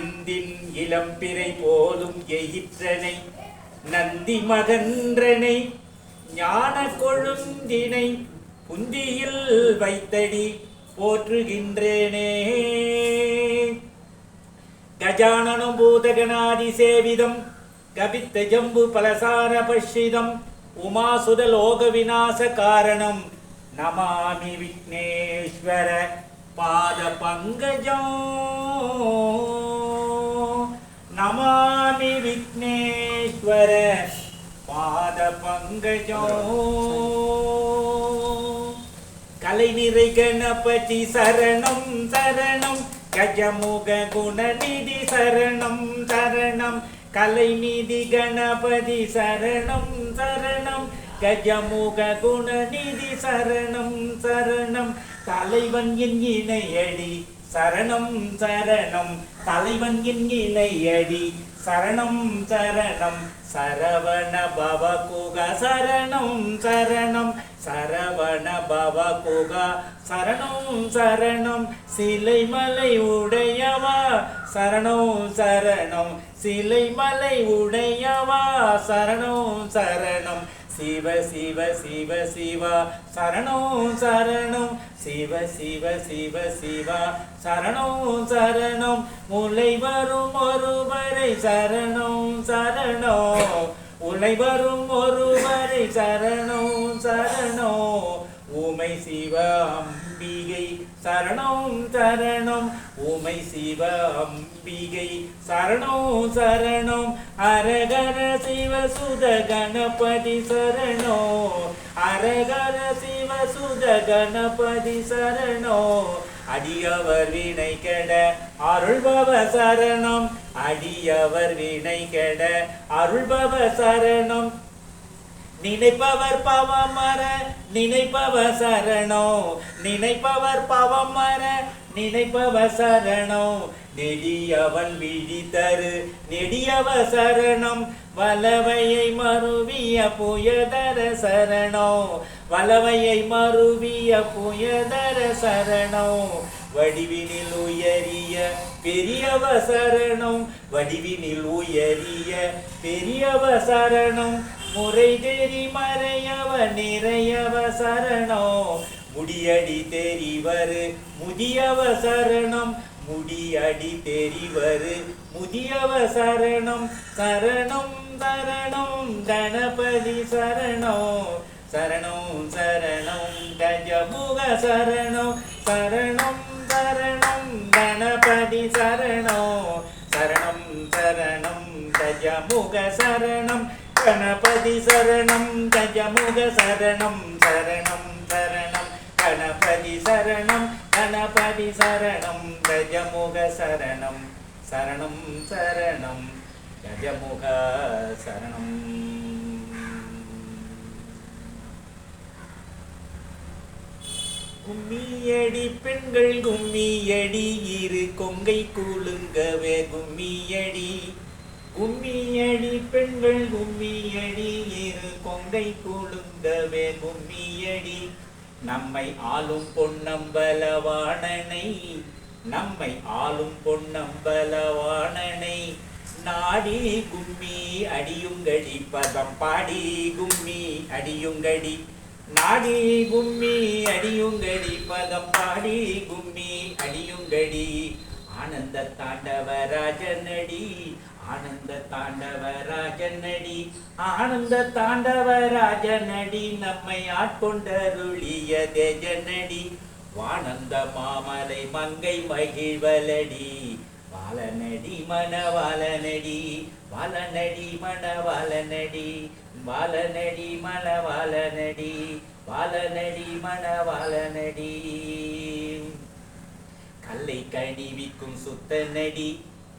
இந்தின் இளம்பிறை போலும் எயிற்றனை நந்தி மகன்றனை ஞான கொழுந்தினை புந்தியில் வைத்தடி போற்றுகின்றேனே. கஜானனும் பூதகணாதி சேவிதம் கபித்த ஜம்பு பலசார பஷிதம் உமாசுத லோக விநாச காரணம் நமாமி விக்னேஸ்வர பாத பங்கஜம். நமாமி விக்னேஸ்வர பாத பங்கஜோ கலைநிறை கணபதி சரணம் சரணம் கஜமுக குணநிதி சரணம் சரணம் கலைநிதி கணபதி சரணம் சரணம் கஜமுக குணநிதி சரணம் சரணம் தலைவன் என் இணையடி சரணம் சரணம் தலைவன் என் இணையடி சரணம் சரணம் சரவண பவ குக. சரணம் சரணம் சரவண பவ குக. சரணம் சரணம் சிலைமலை உடையவா. சரணம் சரணம் சிலைமலை உடையவா. சரணம் சரணம் சிவ சிவ சிவ சிவா. சரணம் சரணம். சிவ சிவ சிவ சிவா. சரணம் சரணம். முலை வரும் ஒருவரை சரணம் சரணம். உலை வரும் ஒருவரை சரணம் சரணம். உமை சிவம் சரணம் சரணம். உமை சிவ அம்பிகை சரணம் சரணம். அரகர சிவ சுத கணபதி சரணோ அரகர சிவ சுத கணபதி சரணோ அடியவர் வினை கெட அருள்பவ சரணம். அடியவர் வினை கெட அருள்பவ சரணம். நினைப்பவர் பாவம் மர நினைப்பவர் சரணோ நினைப்பவர் பாவம் மர நினைப்பவர் சரணோ நெடியவன் விழி தரு நெடியவ சரணம். வலவையை மறுவிய புயதர சரணோ வலவையை மறுவிய புயதர சரணோ வடிவினில் உயரிய பெரியவ சரணம். வடிவினில் உயரிய பெரியவ சரணம். முறை மறையவ நிறையவ சரணோ. முடியடி தெரிவரு முதியவ சரணம். முடியடி தெரிவரு முதியவ சரணம். சரணம் சரணம் கணபதி சரணோ. சரணம் சரணம் கஜமுக சரணம் சரணம் சரணம் கணபதி சரணோ. சரணம் சரணம் கஜமுக சரணம். கணபதி சரணம் கஜமுக சரணம் சரணம் சரணம். கணபதி சரணம் கணபதி சரணம் கஜமுக சரணம். சரணம் சரணம் கஜமுக சரணம். கும்மியடி பெண்கள் கும்மியடி இரு கொங்கை கூழுங்கவே கும்மியடி. கும்மியடி பெண்கள் கும்மியடி இரு கொங்கை கூழுங்கவே கும்மியடி நம்மை ஆளும் பொன்னம்பலவாணனை நம்மை ஆளும் பொன்னம்பலவாணனை நாடி கும்மி அடியுங்கடி பதம் பாடி கும்மி அடியுங்கடி. நாடி கும்மி அடியுங்கடி பதம் பாடி கும்மி அடியுங்கடி. ஆனந்த தாண்டவராஜனடி ஆனந்த தாண்டவராஜனடி ஆனந்த தாண்டவராஜனடி நம்மை ஆட்கொண்டருளிய தேஜனடி வானந்த மாமலை மங்கை மகிழ்வலடி வாலனடி மணவாலனடி வாலனடி மணவாலனடி வாலனடி மணவாலனடி வாலனடி மணவாலனடி கல்லை கணிவிக்கும் சுத்த நடி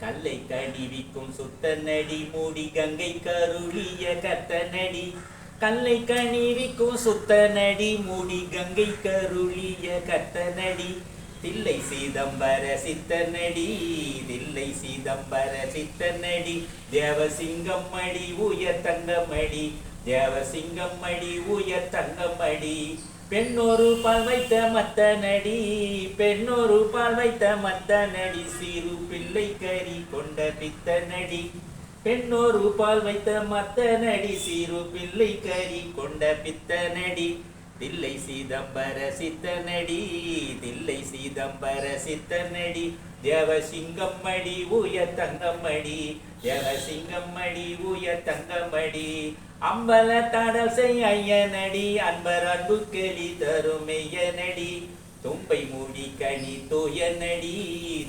கல்லை கணிவிக்கும் சுத்த நடி மூடி கங்கை கருளிய கத்த நடி கல்லை கணிவிக்கும் சுத்த நடி மூடி கங்கை கருளிய கத்த நடி தில்லை சீதம்பர சித்த நடி தில்லை சீதம்பர சித்த நடி தேவசிங்கம் மடி உயர் தங்கமடி தேவசிங்கம் மடி உயர் தங்கமடி. பெண்ணொரு பால் வைத்த மத்த நடி பெண்ணொரு பால் வைத்த மத்த நடி சிறு பிள்ளை கறி கொண்ட பித்த நடி. பெண்ணொரு பால் வைத்த மத்த நடி சிறு பிள்ளை கறி கொண்ட பித்த நடி. தில்லை சீதம்பர சித்தனடி தில்லை சீதம்பர சித்தனடி தேவசிங்கம்மடி உய தங்கம்மடி தேவசிங்கம்மடி உய தங்கம்மடி அம்பல தடசை ஐயனடி அன்பர் அன்பு கெளி தரும் மெய்யனடி. தும்பை மூடி கனி தூயனடி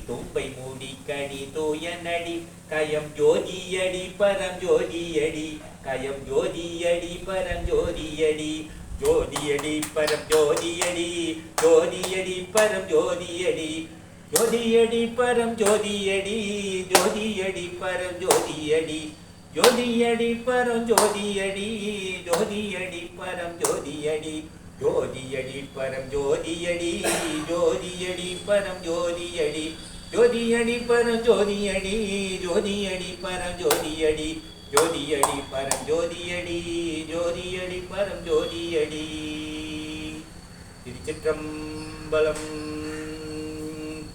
தும்பை மூடி கனி தூயனடி. கயம் ஜோதியடி பரம் ஜோதியடி. கயம் ஜோதியடி பரம் ஜோதியடி. ஜோதியடி பரம் ஜோதியடி. ஜோதியடி பரம் ஜோதியடி. ஜோதியடி பரம் ஜோதியடி ஜோதியடி பரம் ஜோதியடி ஜோதியடி பரம் ஜோதியடி ஜோதியடி பரம் ஜோதியடி ஜோதியடி பரம் ஜோதியடி ஜோதியடி பரம் ஜோதியடி ஜோதியடி பரம் ஜோதியடி ஜோதியடி பரம் ஜோதியடி ஜோதியடி பரம் ஜோதியடி ஜோதியடி பரம் ஜோதியடி திருச்சிற்றம்பலம்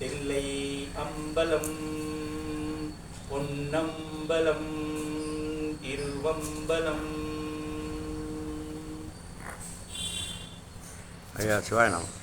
வெள்ளை அம்பலம். பொன்னம்பலம் திருவம்பலம். ஐயா சிவாயணம்